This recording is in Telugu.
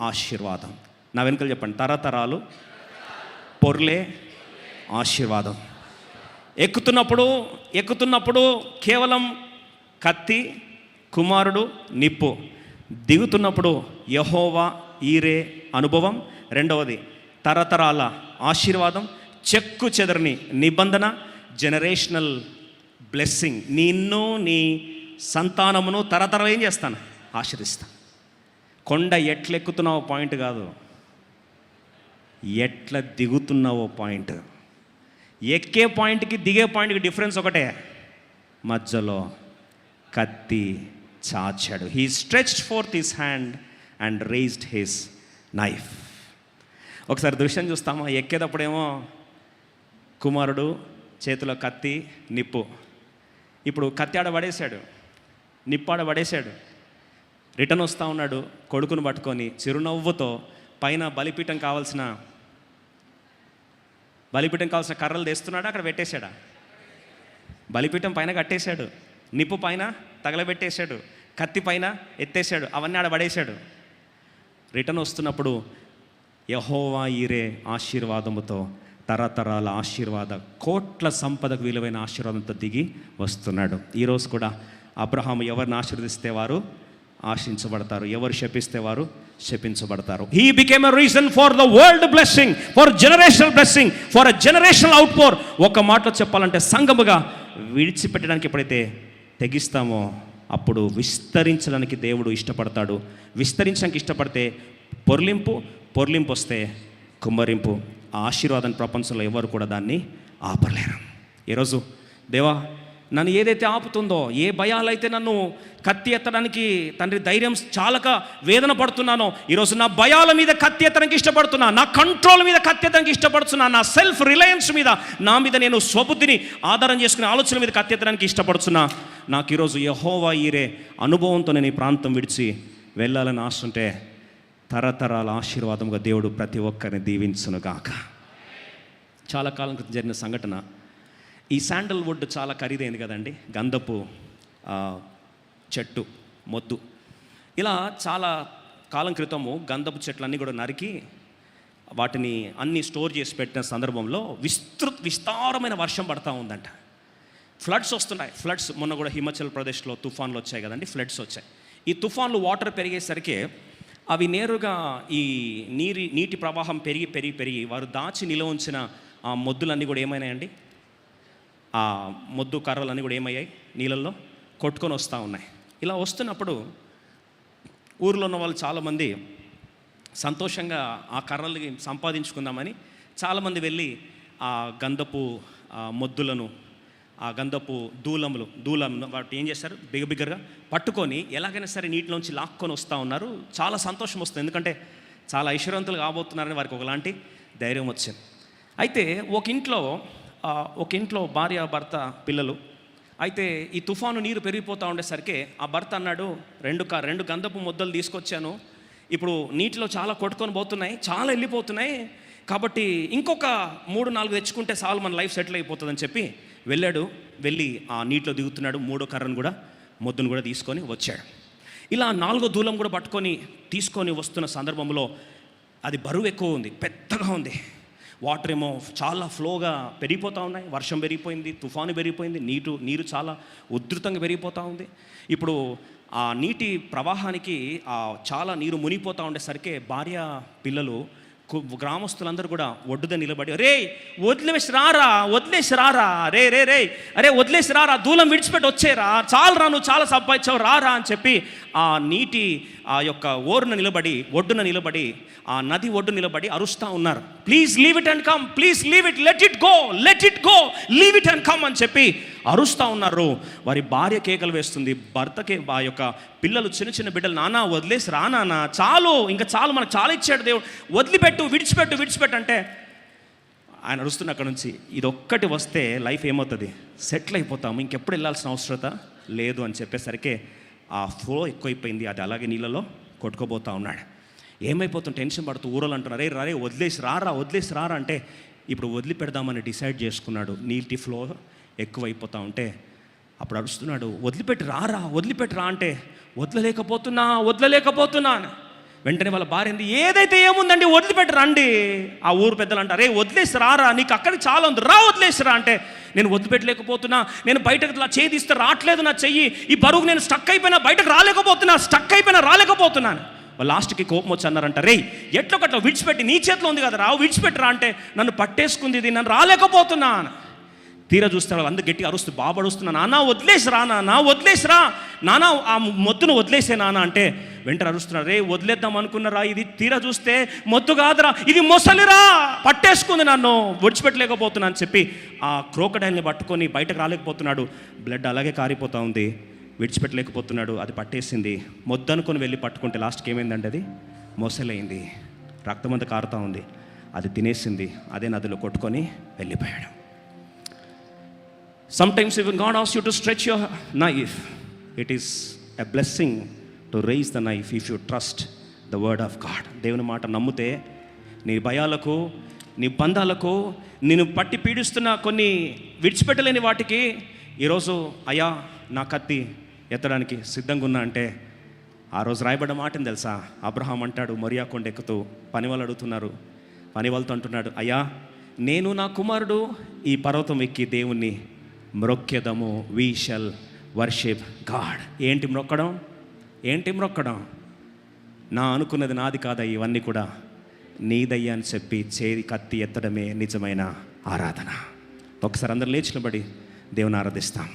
ఆశీర్వాదం? నా వెనుకలు చెప్పండి. తరతరాలు పొర్లే ఆశీర్వాదం. ఎక్కుతున్నప్పుడు ఎక్కుతున్నప్పుడు కేవలం కత్తి కుమారుడు నిప్పు. దిగుతున్నప్పుడు యహోవా ఈరే అనుభవం. రెండవది తరతరాల ఆశీర్వాదం. చెక్కు చెదరని నిబంధన జనరేషనల్ బ్లెస్సింగ్ నిన్ను నీ సంతానమును తరతరం ఏం చేస్తాను? ఆశ్రయిస్తాను. కొండ ఎట్లెక్కుతున్నావో పాయింట్ కాదు. ఎట్లా దిగుతున్నావో పాయింట్. ఎక్కే పాయింట్కి దిగే పాయింట్కి డిఫరెన్స్ ఒకటే. మధ్యలో కత్తి చాచాడు. He stretched forth his hand and raised his knife ఒకసారి దృశ్యం చూస్తామా? ఎక్కేటప్పుడేమో కుమారుడు చేతిలో కత్తి నిప్పు. ఇప్పుడు కత్తి ఆడ పడేశాడు. నిప్పు ఆడ పడేశాడు. రిటర్న్ వస్తూ ఉన్నాడు కొడుకును పట్టుకొని చిరునవ్వుతో పైన బలిపీఠం కావాల్సిన బలిపీఠం కావాల్సిన కర్రలు తెస్తున్నాడా అక్కడ పెట్టేశాడా? బలిపీఠం పైన కట్టేశాడు నిప్పు పైన తగలబెట్టేశాడు కత్తి పైన ఎత్తేసాడు అవన్నీ ఆడ పడేశాడు. రిటర్న్ వస్తున్నప్పుడు యహోవా ఈరే ఆశీర్వాదముతో తరతరాల ఆశీర్వాద కోట్ల సంపదకు విలువైన ఆశీర్వాదంతో దిగి వస్తున్నాడు. ఈరోజు కూడా అబ్రహాం ఎవరిని ఆశీర్వదిస్తే వారు ఆశించబడతారు. ఎవరు శపిస్తే వారు శపించబడతారు. He became a reason for the world blessing for generational blessing for a generational outpour ఒక మాటలో చెప్పాలంటే సంగముగా విడిచిపెట్టడానికి ఎప్పుడైతే తెగిస్తామో అప్పుడు విస్తరించడానికి దేవుడు ఇష్టపడతాడు. విస్తరించడానికి ఇష్టపడితే పొర్లింపు పొర్లింపు వస్తే కుమ్మరింపు. ఆ ఆశీర్వాదం ప్రపంచంలో ఎవరు కూడా దాన్ని ఆపలేరు. ఈరోజు దేవా నన్ను ఏదైతే ఆపుతుందో ఏ భయాలైతే నన్ను కత్తి ఎత్తడానికి తండ్రి ధైర్యం చాలక వేదన పడుతున్నానో ఈరోజు నా భయాల మీద కత్తి ఎత్తడానికి ఇష్టపడుతున్నా నా కంట్రోల్ మీద కత్తి ఎత్తడానికి ఇష్టపడుతున్నా నా సెల్ఫ్ రిలయన్స్ మీద నా మీద నేను స్వబుద్ధిని ఆధారం చేసుకునే ఆలోచన మీద కత్తి ఎత్తడానికి ఇష్టపడుతున్నా. నాకు ఈరోజు యహోవా ఈరే అనుభవంతో నేను ఈ ప్రాంతం విడిచి వెళ్ళాలని ఆశ ఉంటే తరతరాల ఆశీర్వాదంగా దేవుడు ప్రతి ఒక్కరిని దీవించునుగాక. చాలా కాలం క్రితం జరిగిన సంఘటన. ఈ శాండల్ వుడ్ చాలా ఖరీదైంది కదండి. గంధపు చెట్టు మొద్దు. ఇలా చాలా కాలం క్రితము గంధపు చెట్లన్నీ కూడా నరికి వాటిని అన్ని స్టోర్ చేసి పెట్టిన సందర్భంలో విస్తృత విస్తారమైన వర్షం పడతా ఉందంట. ఫ్లడ్స్ వస్తున్నాయి. ఫ్లడ్స్ మొన్న కూడా హిమాచల్ ప్రదేశ్లో తుఫాన్లు వచ్చాయి కదండి. ఫ్లడ్స్ వచ్చాయి. ఈ తుఫాన్లు వాటర్ పెరిగేసరికి అవి నేరుగా ఈ నీరి నీటి ప్రవాహం పెరిగి పెరిగి పెరిగి వారు దాచి నిల్వ ఉంచిన ఆ మొద్దులన్నీ కూడా ఏమైనాయండి? ఆ మొద్దు కర్రలన్నీ కూడా ఏమయ్యాయి? నీళ్ళల్లో కొట్టుకొని వస్తూ ఉన్నాయి. ఇలా వస్తున్నప్పుడు ఊర్లో ఉన్న వాళ్ళు చాలామంది సంతోషంగా ఆ కర్రలకి సంపాదించుకుందామని చాలామంది వెళ్ళి ఆ గంధపు మొద్దులను ఆ గంధపు దూలములు దూలం వాటి ఏం చేస్తారు? బిగబిగ్గరగా పట్టుకొని ఎలాగైనా సరే నీటిలోంచి లాక్కొని వస్తూ ఉన్నారు. చాలా సంతోషం వస్తుంది. ఎందుకంటే చాలా ఐశ్వర్యవంతులు కాబోతున్నారని వారికి ఒకలాంటి ధైర్యం వచ్చింది. అయితే ఒక ఇంట్లో ఒక ఇంట్లో భార్య భర్త పిల్లలు. అయితే ఈ తుఫాను నీరు పెరిగిపోతూ ఉండేసరికి ఆ భర్త అన్నాడు రెండు క రెండు గంధపు ముద్దలు తీసుకొచ్చాను. ఇప్పుడు నీటిలో చాలా కొట్టుకొని పోతున్నాయి చాలా వెళ్ళిపోతున్నాయి. కాబట్టి ఇంకొక మూడు నాలుగు తెచ్చుకుంటే చాలు మన లైఫ్ సెటిల్ అయిపోతుందని చెప్పి వెళ్ళాడు. వెళ్ళి ఆ నీటిలో దిగుతున్నాడు. మూడో కర్రను కూడా మొద్దును కూడా తీసుకొని వచ్చాడు. ఇలా నాలుగో దూలం కూడా పట్టుకొని తీసుకొని వస్తున్న సందర్భంలో అది బరువు ఎక్కువ ఉంది పెద్దగా ఉంది. వాటర్ ఏమో చాలా ఫ్లోగా పెరిగిపోతూ ఉన్నాయి. వర్షం పెరిగిపోయింది తుఫాను పెరిగిపోయింది నీటు నీరు చాలా ఉధృతంగా పెరిగిపోతూ ఉంది. ఇప్పుడు ఆ నీటి ప్రవాహానికి ఆ చాలా నీరు మునిగిపోతూ ఉండేసరికి భార్య పిల్లలు గ్రామస్తులందరూ కూడా ఒడ్డుద నిలబడి రే వదిలేసి రారా వదిలేసి రారా రే రే రే అరే వదిలేసి రారా దూలం విడిచిపెట్టి వచ్చేరా చాలరా నువ్వు చాలా సంపాదించావు రారా అని చెప్పి ఆ నీటి ఆ యొక్క ఓరున నిలబడి ఒడ్డున నిలబడి ఆ నది ఒడ్డు నిలబడి అరుస్తూ ఉన్నారు. Please leave it and come please leave it let it go let it go leave it and come అని చెప్పి అరుస్తూ ఉన్నారు. వారి భార్య కేకలు వేస్తుంది. భర్తకే ఆ యొక్క పిల్లలు చిన్న చిన్న బిడ్డలు నానా వదిలేసి రా నానా. చాలు. ఇంకా చాలు. మనకు చాలా ఇచ్చాడు దేవుడు. వదిలిపెట్టు విడిచిపెట్టు విడిచిపెట్టు. అంటే ఆయన అరుస్తున్న అక్కడ నుంచి ఇది ఒక్కటి వస్తే లైఫ్ ఏమవుతుంది? సెటిల్ అయిపోతాము. ఇంకెప్పుడు వెళ్ళాల్సిన అవసరత లేదు అని చెప్పేసరికి ఆ ఫ్లో ఎక్కువైపోయింది అది అలాగే నీళ్ళలో కొట్టుకోబోతా ఉన్నాడు. ఏమైపోతుంది? టెన్షన్ పడుతూ ఊరలు అంటున్నారు రే రే వదిలేసి రారా వదిలేసి రారా అంటే ఇప్పుడు వదిలిపెడదామని డిసైడ్ చేసుకున్నాడు నీటి ఫ్లో ఎక్కువైపోతా ఉంటే. అప్పుడు అడుస్తున్నాడు వదిలిపెట్టి రారా వదిలిపెట్టి రా అంటే వదలలేకపోతున్నా వదలలేకపోతున్నా అని. వెంటనే వాళ్ళ భార్య ఏంది ఏదైతే ఏముందండి వదిలిపెట్టి రండి. ఆ ఊరు పెద్దలు అంటారు రే వదిలేసి రారా నీకు అక్కడికి చాలా ఉంది రా వదిలేసి రా అంటే నేను వదిలిపెట్టలేకపోతున్నా నేను బయటకు ఇలా చేదిస్తే రావట్లేదు నా చెయ్యి ఈ బరువు నేను స్టక్ అయిపోయినా బయటకు రాలేకపోతున్నా స్టక్ అయిపోయినా రాలేకపోతున్నాను లాస్ట్కి కోపం వచ్చి అన్నారంట రే ఎట్లా ఒకట్లా విడిచిపెట్టి నీ చేతిలో ఉంది కదా రావు విడిచిపెట్టరా అంటే నన్ను పట్టేసుకుంది ఇది నన్ను రాలేకపోతున్నా అని. తీరా చూస్తే అందరు గట్టి అరుస్తూ బాబు అరుస్తున్నా నాన్న వదిలేసిరా నాన్న వదిలేసిరా నానా ఆ మొత్తును వదిలేసే నాన్న అంటే వెంటనే అరుస్తున్నారు. రే వదిలేద్దాం అనుకున్నారా? ఇది తీరా చూస్తే మొత్తు కాదురా ఇది మొసలిరా పట్టేసుకుంది నన్ను విడిచిపెట్టలేకపోతున్నా అని చెప్పి ఆ క్రోకడైల్ని పట్టుకొని బయటకు రాలేకపోతున్నాడు. బ్లడ్ అలాగే కారిపోతూ ఉంది విడిచిపెట్టలేకపోతున్నాడు అది పట్టేసింది. మొద్దు అనుకుని వెళ్ళి పట్టుకుంటే లాస్ట్కి ఏమైందండి అది? మొసలైంది రక్తమంతా కారుతూ ఉంది. అది తినేసింది అదే నదిలో కొట్టుకొని వెళ్ళిపోయాడు. Sometimes even God as you to stretch your knife it is a blessing to raise the knife if you trust the word of God దేవుని మాట నమ్మితే నీ భయాలకు నీ బంధాలకు నేను పట్టి పీడిస్తున్న కొన్ని విడిచిపెట్టలేని వాటికి ఈరోజు అయ్యా నా కత్తి ఎత్తడానికి సిద్ధంగా ఉన్నా అంటే ఆ రోజు రాయబడ్డ మాటని తెలుసా? అబ్రహాం అంటాడు మొరియా కొండ ఎక్కుతూ పని వాళ్ళు అడుగుతున్నారు. పని వాళ్ళతో అంటున్నాడు అయ్యా నేను నా కుమారుడు ఈ పర్వతం ఎక్కి దేవుణ్ణి మ్రొక్కెదము. వీ షల్ వర్షిప్ గాడ్ ఏంటి మ్రొక్కడం? ఏంటి మ్రొక్కడం? నా అనుకున్నది నాది కాదా ఇవన్నీ కూడా? నీదయ్యా అని చెప్పి చేతి కత్తి ఎత్తడమే నిజమైన ఆరాధన. ఒకసారి అందరు లేచినబడి దేవుని ఆరాధిస్తాం.